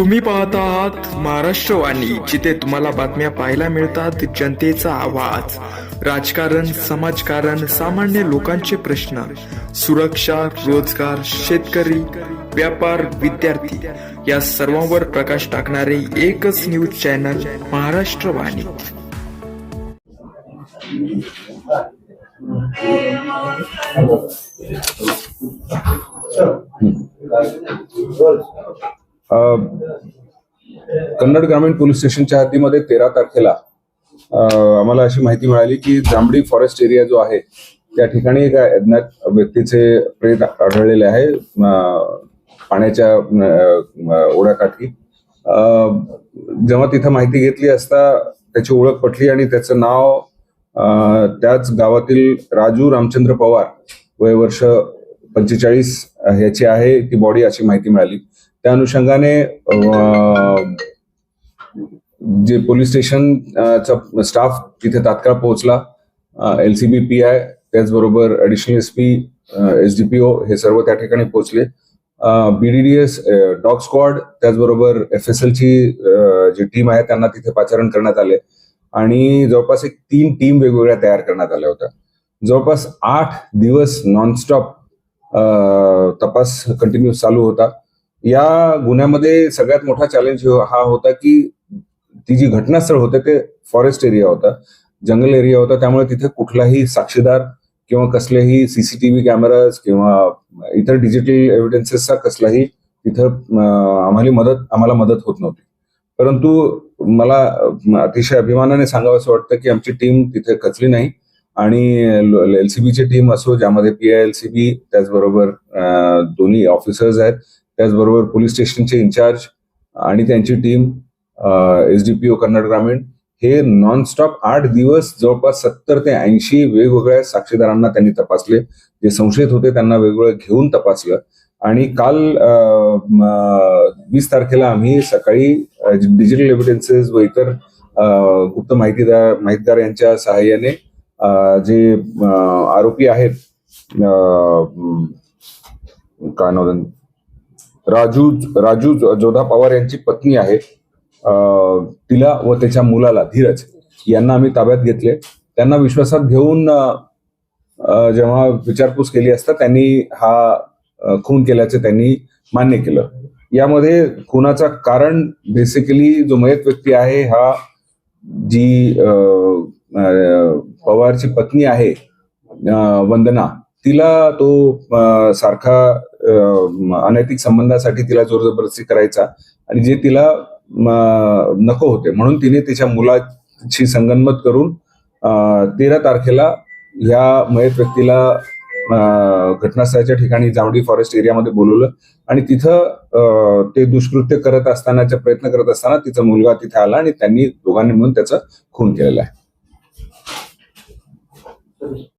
तुम्ही पाहता आहात महाराष्ट्रवाणी जिथे तुम्हाला बातम्या पाहायला मिळतात जनतेचा आवाज. राजकारण समाजकारण सामान्य लोकांचे प्रश्न. सुरक्षा रोजगार शेतकरी व्यापार विद्यार्थी. या सर्वांवर प्रकाश टाकणारे एकच न्यूज चॅनल महाराष्ट्रवाणी अ, कन्नड ग्रामीण पोलीस स्टेशनच्या हद्दीमध्ये तेरा तारखेला आम्हाला अशी माहिती मिळाली की जांभडी फॉरेस्ट एरिया जो आहे त्या ठिकाणी एका अज्ञात व्यक्तीचे प्रेत आढळलेले आहे पाण्याच्या ओढ्याकाठी. अ, जेव्हा तिथं माहिती घेतली असता त्याची ओळख पटली आणि त्याचं नाव त्याच गावातील राजू रामचंद्र पवार वय वर्ष पंचेचाळीस ह्याची आहे ती बॉडी अशी माहिती मिळाली. त्या अनुषंगाने जे पोलीस स्टेशन स्टाफ तिथे तात्काळ पोहोचला. L C B P I त्याचबरोबर additional S P S D P O हे सर्व त्या ठिकाणी पोहोचले. बीडीडीएस डॉग स्क्वॉड त्याचबरोबर एफ एस एलची जी टीम आहे त्यांना तिथे पाचारण करण्यात आले. आणि जवळपास एक तीन टीम वेगवेगळ्या तयार करण्यात आल्या होत्या. जवळपास आठ दिवस नॉनस्टॉप तपास कंटिन्यू चालू होता. या गुन्ह्यामध्ये सगळ्यात मोठा चॅलेंज हो- हा होता की ती जी घटनास्थळ होते ते फॉरेस्ट एरिया होता. जंगल एरिया होता. त्यामुळे तिथे कुठलाही साक्षीदार किंवा कसलेही सीसीटीव्ही कॅमेराज किंवा इतर डिजिटल एव्हिडन्सेसचा कसलाही तिथं आम्हाला मदत आम्हाला मदत होत नव्हती. परंतु मला अतिशय अभिमानाने सांगावं असं वाटतं की आमची टीम तिथे खचली नाही. आणि एल सी बीची टीम असो ज्यामध्ये P I L C B त्याचबरोबर दोन्ही ऑफिसर्स आहेत त्याचबरोबर पोलीस स्टेशनचे इन्चार्ज आणि त्यांची team S D P O Karnataka ग्रामीण हे नॉनस्टॉप आठ दिवस जवळपास सत्तर ते ऐंशी वेगवेगळ्या साक्षीदारांना त्यांनी तपासले. जे संशयित होते त्यांना वेगवेगळं घेऊन तपासलं. आणि काल वीस तारखेला आम्ही सकाळी डिजिटल एव्हिडन्सेस व इतर गुप्त माहितीदार माहितगार यांच्या सहाय्याने जे आरोपी आहेत काय नाव राजू राजू जोधा पवार यांची पत्नी आहे. तिला व त्याच्या मुलाला धीरज यांना आम्ही ताब्यात घेतले. त्यांना विश्वासात घेऊन जेव्हा विचारपूस केली असता त्यांनी हा खून केल्याचे त्यांनी मान्य केलं. यामध्ये खुनाचा कारण बेसिकली जो मयत व्यक्ती आहे हा जी पवारची पत्नी आहे वंदना तिला तो सारखा अनैतिक संबंधासाठी तिला जोर जबरदस्ती करायचा आणि जे तिला नको होते. म्हणून तिने तिच्या मुलाची संगनमत करून तेरा तारखेला ह्या मयत व्यक्तीला घटनास्थळाच्या ठिकाणी जावडी फॉरेस्ट एरियामध्ये बोलवलं आणि तिथं ते दुष्कृत्य करत असतानाचा प्रयत्न करत असताना तिचा मुलगा तिथे आला आणि त्यांनी दोघांनी मिळून त्याचा खून केलेला आहे.